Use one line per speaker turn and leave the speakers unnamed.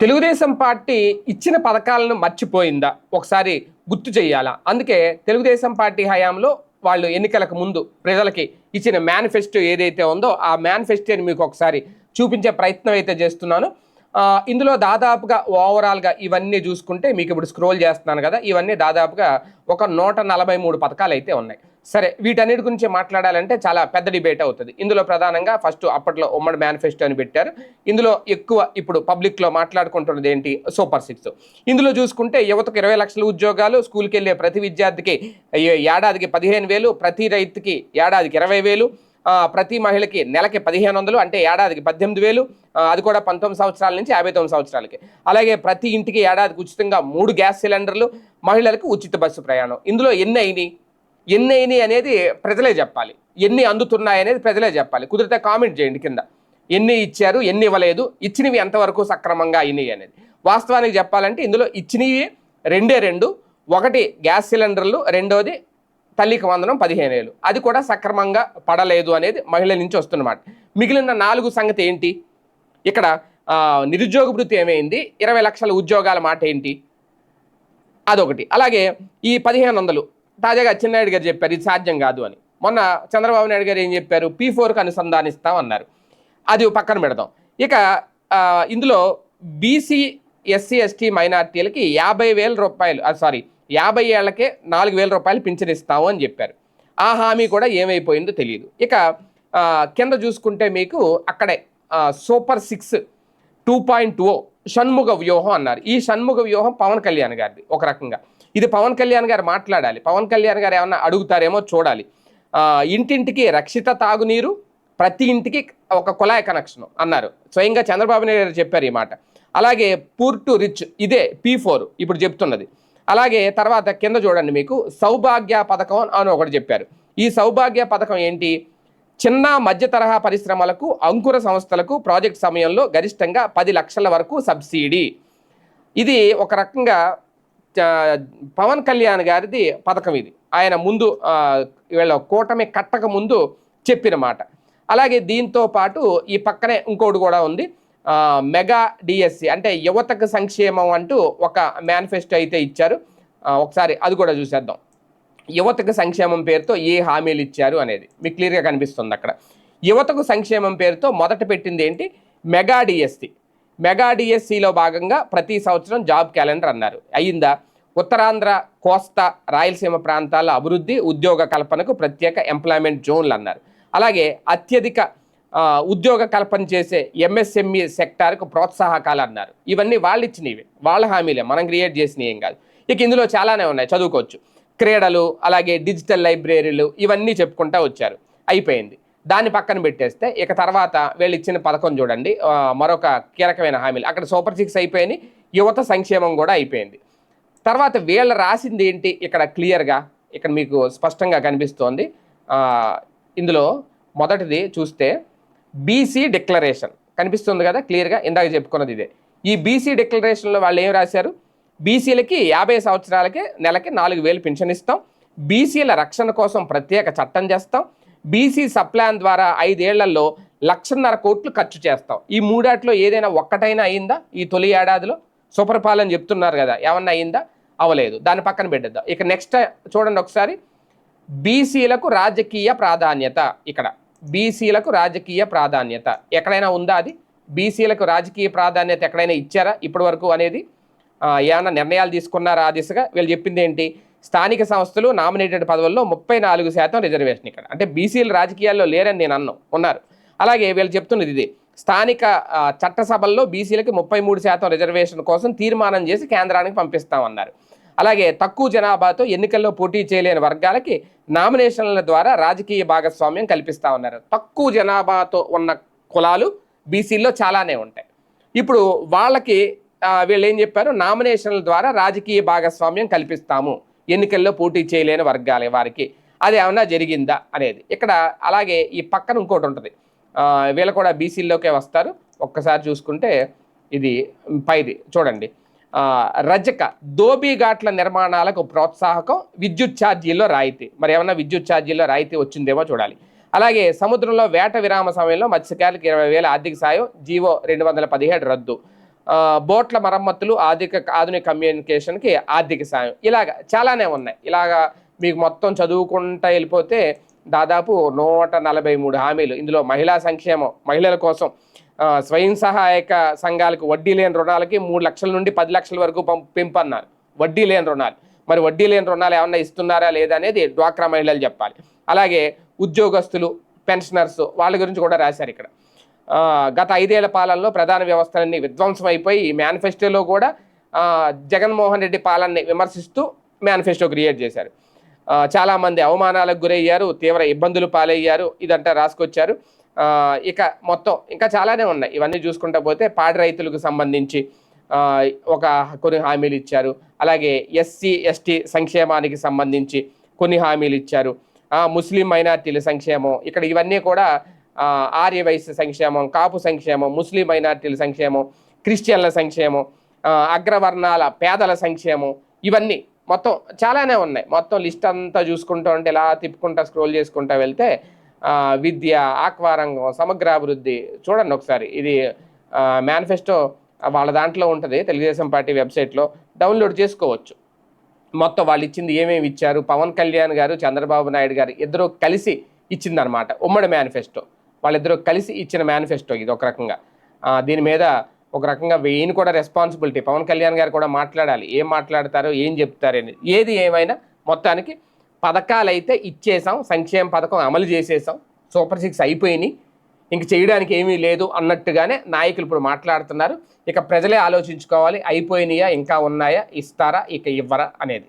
Telugu Desam party ఇచ్చిన పథకాలను మర్చిపోయిందా? ఒకసారి గుర్తు చేయాలా? అందుకే తెలుగుదేశం పార్టీ హయాంలో వాళ్ళు ఎన్నికలకు ముందు ప్రజలకి ఇచ్చిన మేనిఫెస్టో ఏదైతే ఉందో ఆ మేనిఫెస్టోని మీకు ఒకసారి చూపించే ప్రయత్నం అయితే చేస్తున్నాను. ఇందులో దాదాపుగా ఓవరాల్గా ఇవన్నీ చూసుకుంటే మీకు ఇప్పుడు స్క్రోల్ చేస్తున్నాను కదా ఇవన్నీ దాదాపుగా ఒక నూట నలభై మూడు పథకాలు అయితే ఉన్నాయి. సరే వీటన్నిటి గురించి మాట్లాడాలంటే చాలా పెద్ద డిబేట్ అవుతుంది. ఇందులో ప్రధానంగా ఫస్ట్ అప్పట్లో ఉమ్మడి మేనిఫెస్టో అని పెట్టారు. ఇందులో ఎక్కువ ఇప్పుడు పబ్లిక్లో మాట్లాడుకుంటున్నది ఏంటి? Super six. ఇందులో చూసుకుంటే యువతకు ఇరవై లక్షల ఉద్యోగాలు స్కూల్కి వెళ్ళే ప్రతి విద్యార్థికి ఏడాదికి పదిహేను వేలు ప్రతి రైతుకి ఏడాదికి ఇరవై వేలు ప్రతి మహిళకి నెలకి పదిహేను వందలు అంటే ఏడాదికి పద్దెనిమిది వేలు అది కూడా పంతొమ్మిది సంవత్సరాల నుంచి యాభై తొమ్మిది సంవత్సరాలకి. అలాగే ప్రతి ఇంటికి ఏడాదికి ఉచితంగా మూడు గ్యాస్ సిలిండర్లు మహిళలకు ఉచిత బస్సు ప్రయాణం. ఇందులో ఎన్ని అయినాయి? ఎన్ని అయినాయి అనేది ప్రజలే చెప్పాలి. ఎన్ని అందుతున్నాయి అనేది ప్రజలే చెప్పాలి. కుదిరితే కామెంట్ చేయండి కింద. ఎన్ని ఇచ్చారు ఎన్ని ఇవ్వలేదు ఇచ్చినవి ఎంతవరకు సక్రమంగా అయినాయి అనేది. వాస్తవానికి చెప్పాలంటే ఇందులో ఇచ్చినవి రెండే రెండు ఒకటి గ్యాస్ సిలిండర్లు రెండోది తల్లికి వందనం పదిహేను వేలు అది కూడా సక్రమంగా పడలేదు అనేది మహిళల నుంచి వస్తున్నమాట. మిగిలిన నాలుగు సంగతి ఏంటి? ఇక్కడ నిరుద్యోగ వృత్తి ఏమైంది? ఇరవై లక్షల ఉద్యోగాల మాట ఏంటి? అదొకటి. అలాగే ఈ పదిహేను వందలు. తాజాగా అచ్చెన్నాయుడు గారు చెప్పారు ఇది సాధ్యం కాదు అని. మొన్న చంద్రబాబు నాయుడు గారు ఏం చెప్పారు? పీ ఫోర్కి అనుసంధానిస్తాం అన్నారు. అది పక్కన పెడదాం. ఇక ఇందులో బీసీ ఎస్సీ ఎస్టీ మైనార్టీలకి యాభై వేల రూపాయలు సారీ యాభై ఏళ్ళకే నాలుగు వేల రూపాయలు పింఛన్ ఇస్తాము అని చెప్పారు. ఆ హామీ కూడా ఏమైపోయిందో తెలియదు. ఇక కింద చూసుకుంటే మీకు అక్కడే super six two point o Shanmukha వ్యూహం అన్నారు. ఈ షణ్ముఖ వ్యూహం పవన్ కళ్యాణ్ గారిది ఒక రకంగా. ఇది పవన్ కళ్యాణ్ గారు మాట్లాడాలి. పవన్ కళ్యాణ్ గారు ఏమన్నా అడుగుతారేమో చూడాలి. ఇంటింటికి రక్షిత తాగునీరు ప్రతి ఇంటికి ఒక కుళాయి కనెక్షన్ అన్నారు. స్వయంగా చంద్రబాబు నాయుడు గారు చెప్పారు ఈ మాట. అలాగే పూర్ టు రిచ్ ఇదే పీ ఫోర్ ఇప్పుడు చెప్తున్నది. అలాగే తర్వాత కింద చూడండి మీకు సౌభాగ్య పథకం అని ఒకటి చెప్పారు. ఈ సౌభాగ్య పథకం ఏంటి? చిన్న మధ్య తరహా పరిశ్రమలకు అంకుర సంస్థలకు ప్రాజెక్ట్ సమయంలో గరిష్టంగా పది లక్షల వరకు సబ్సిడీ. ఇది ఒక రకంగా పవన్ కళ్యాణ్ గారిది పథకం ఇది. ఆయన ముందు వీళ్ళ కూటమి కట్టక ముందు చెప్పిన మాట. అలాగే దీంతో పాటు ఈ పక్కనే ఇంకోటి కూడా ఉంది. మెగా డిఎస్సి అంటే యువతకు సంక్షేమం అంటూ ఒక మేనిఫెస్టో అయితే ఇచ్చారు. ఒకసారి అది కూడా చూసేద్దాం. యువతకు సంక్షేమం పేరుతో ఏ హామీలు ఇచ్చారు అనేది. మీకు క్లియర్గా కనిపిస్తుంది అక్కడ. యువతకు సంక్షేమం పేరుతో మొదట పెట్టింది ఏంటి? మెగా డిఎస్సి మెగా డిఎస్సిలో భాగంగా ప్రతి సంవత్సరం జాబ్ క్యాలెండర్ అన్నారు. అయిందా ఉత్తరాంధ్ర కోస్తా రాయలసీమ ప్రాంతాల అభివృద్ధి ఉద్యోగ కల్పనకు ప్రత్యేక ఎంప్లాయ్మెంట్ జోన్లు అన్నారు. అలాగే అత్యధిక ఉద్యోగ కల్పన చేసే ఎంఎస్ఎంఈ సెక్టార్కు ప్రోత్సాహకాలు అన్నారు. ఇవన్నీ వాళ్ళు ఇచ్చినవి వాళ్ళ హామీలే. మనం క్రియేట్ చేసినవి ఏం కాదు. ఇక ఇందులో చాలానే ఉన్నాయి. చదువుకోవచ్చు. క్రీడలు అలాగే డిజిటల్ లైబ్రరీలు ఇవన్నీ చెప్పుకుంటా వచ్చారు. అయిపోయింది. దాన్ని పక్కన పెట్టేస్తే ఇక తర్వాత వీళ్ళు ఇచ్చిన పథకం చూడండి. మరొక కీలకమైన హామీలు. అక్కడ సూపర్ సిక్స్ అయిపోయింది యువత సంక్షేమం కూడా అయిపోయింది. తర్వాత వీళ్ళు రాసింది ఏంటి? ఇక్కడ క్లియర్గా ఇక్కడ మీకు స్పష్టంగా కనిపిస్తోంది. ఇందులో మొదటిది చూస్తే బీసీ డిక్లరేషన్ కనిపిస్తుంది కదా క్లియర్గా ఇందాక చెప్పుకున్నది ఇదే. ఈ బీసీ డిక్లరేషన్లో వాళ్ళు ఏం రాశారు? బీసీలకి యాభై సంవత్సరాలకి నెలకి నాలుగు వేలు పెన్షన్ ఇస్తాం. బీసీల రక్షణ కోసం ప్రత్యేక చట్టం చేస్తాం. బీసీ సప్లాన్ ద్వారా ఐదేళ్ళలో లక్షన్నర కోట్లు ఖర్చు చేస్తాం. ఈ మూడాట్లో ఏదైనా ఒక్కటైనా అయిందా? ఈ తొలి ఏడాదిలో? సుపరిపాలన చెప్తున్నారు కదా ఏమన్నా అయిందా? అవలేదు దాని పక్కన పెట్టేద్దాం. ఇక నెక్స్ట్ చూడండి ఒకసారి. బీసీలకు రాజకీయ ప్రాధాన్యత ఇక్కడ. బీసీలకు రాజకీయ ప్రాధాన్యత. ఎక్కడైనా ఉందా అది? బీసీలకు రాజకీయ ప్రాధాన్యత ఎక్కడైనా ఇచ్చారా ఇప్పటి వరకు అనేది ఏమైనా నిర్ణయాలు తీసుకున్నారా ఆ దిశగా? వీళ్ళు చెప్పింది ఏంటి? స్థానిక సంస్థలు నామినేటెడ్ పదవుల్లో ముప్పై నాలుగు శాతం రిజర్వేషన్ ఇక్కడ. అంటే బీసీలు రాజకీయాల్లో లేరని నేను అన్నాను ఉన్నారు. అలాగే వీళ్ళు చెప్తున్నది ఇది. స్థానిక చట్టసభల్లో బీసీలకి ముప్పై మూడు శాతం రిజర్వేషన్ కోసం తీర్మానం చేసి కేంద్రానికి పంపిస్తామన్నారు. అలాగే తక్కువ జనాభాతో ఎన్నికల్లో పోటీ చేయలేని వర్గాలకి నామినేషన్ల ద్వారా రాజకీయ భాగస్వామ్యం కల్పిస్తా ఉన్నారు. తక్కువ జనాభాతో ఉన్న కులాలు బీసీల్లో చాలానే ఉంటాయి. ఇప్పుడు వాళ్ళకి వీళ్ళు ఏం చెప్పారు? నామినేషన్ల ద్వారా రాజకీయ భాగస్వామ్యం కల్పిస్తాము. ఎన్నికల్లో పోటీ చేయలేని వర్గాలే వారికి. అది ఏమన్నా జరిగిందా అనేది. ఇక్కడ అలాగే ఈ పక్కన ఇంకోటి ఉంటుంది. వీళ్ళు కూడా బీసీల్లోకే వస్తారు. ఒక్కసారి చూసుకుంటే ఇది పైది. చూడండి. రజక దోబీ ఘాట్ల నిర్మాణాలకు ప్రోత్సాహకం విద్యుత్ ఛార్జీల్లో రాయితీ. మరి ఏమన్నా విద్యుత్ ఛార్జీల్లో రాయితీ వచ్చిందేమో చూడాలి. అలాగే సముద్రంలో వేట విరామ సమయంలో మత్స్యకారులకు ఇరవై వేల ఆర్థిక సాయం జీవో రెండు వందల పదిహేడు రద్దు. బోట్ల మరమ్మతులు ఆర్థిక ఆధునిక కమ్యూనికేషన్కి ఆర్థిక సాయం. ఇలాగ చాలానే ఉన్నాయి. ఇలాగా మీకు మొత్తం చదువుకుంటా వెళ్ళిపోతే దాదాపు నూట నలభై మూడు హామీలు. ఇందులో మహిళా సంక్షేమం మహిళల కోసం స్వయం సహాయక సంఘాలకు వడ్డీ లేని రుణాలకి మూడు లక్షల నుండి పది లక్షల వరకు పంపు పెంపన్నారు. వడ్డీ లేని రుణాలు. మరి వడ్డీ లేని రుణాలు ఏమన్నా ఇస్తున్నారా లేదా అనేది డ్వాక్రా మహిళలు చెప్పాలి. అలాగే ఉద్యోగస్తులు పెన్షనర్స్ వాళ్ళ గురించి కూడా రాశారు ఇక్కడ. గత ఐదేళ్ళ పాలనలో ప్రధాన వ్యవస్థలన్నీ విధ్వంసం అయిపోయి ఈ మేనిఫెస్టోలో కూడా జగన్మోహన్ రెడ్డి పాలనని విమర్శిస్తూ మేనిఫెస్టో క్రియేట్ చేశారు. చాలామంది అవమానాలకు గురయ్యారు తీవ్ర ఇబ్బందులు పాలయ్యారు ఇదంతా రాసుకొచ్చారు. ఇక మొత్తం ఇంకా చాలానే ఉన్నాయి. ఇవన్నీ చూసుకుంటా పోతే పాడి రైతులకు సంబంధించి ఒక కొన్ని హామీలు ఇచ్చారు. అలాగే ఎస్సీ ఎస్టీ సంక్షేమానికి సంబంధించి కొన్ని హామీలు ఇచ్చారు. ముస్లిం మైనార్టీల సంక్షేమం ఇక్కడ ఇవన్నీ కూడా ఆర్య వయసు సంక్షేమం కాపు సంక్షేమం ముస్లిం మైనార్టీల సంక్షేమం క్రిస్టియన్ల సంక్షేమం అగ్రవర్ణాల పేదల సంక్షేమం ఇవన్నీ మొత్తం చాలానే ఉన్నాయి. మొత్తం లిస్ట్ అంతా చూసుకుంటూ ఉంటే ఇలా తిప్పుకుంటా స్క్రోల్ చేసుకుంటా వెళ్తే విద్య ఆక్వారంగం సమగ్రాభివృద్ధి చూడండి ఒకసారి. ఇది మేనిఫెస్టో వాళ్ళ దాంట్లో ఉంటుంది. తెలుగుదేశం పార్టీ వెబ్సైట్లో డౌన్లోడ్ చేసుకోవచ్చు. మొత్తం వాళ్ళు ఇచ్చింది ఏమేమి ఇచ్చారు? పవన్ కళ్యాణ్ గారు చంద్రబాబు నాయుడు గారు ఇద్దరు కలిసి ఇచ్చిందనమాట ఉమ్మడి మేనిఫెస్టో వాళ్ళిద్దరూ కలిసి ఇచ్చిన మేనిఫెస్టో ఇది ఒక రకంగా. దీని మీద ఒక రకంగా ఈయన కూడా రెస్పాన్సిబిలిటీ పవన్ కళ్యాణ్ గారు కూడా మాట్లాడాలి. ఏం మాట్లాడతారో ఏం చెప్తారని ఏది ఏమైనా మొత్తానికి పథకాలు అయితే ఇచ్చేసాం సంక్షేమ పథకం అమలు చేసేసాం సూపర్ సిక్స్ అయిపోయినాయి. ఇంక చేయడానికి ఏమీ లేదు అన్నట్టుగానే నాయకులు ఇప్పుడు మాట్లాడుతున్నారు. ఇక ప్రజలే ఆలోచించుకోవాలి అయిపోయినాయా ఇంకా ఉన్నాయా ఇస్తారా ఇక ఇవ్వరా అనేది.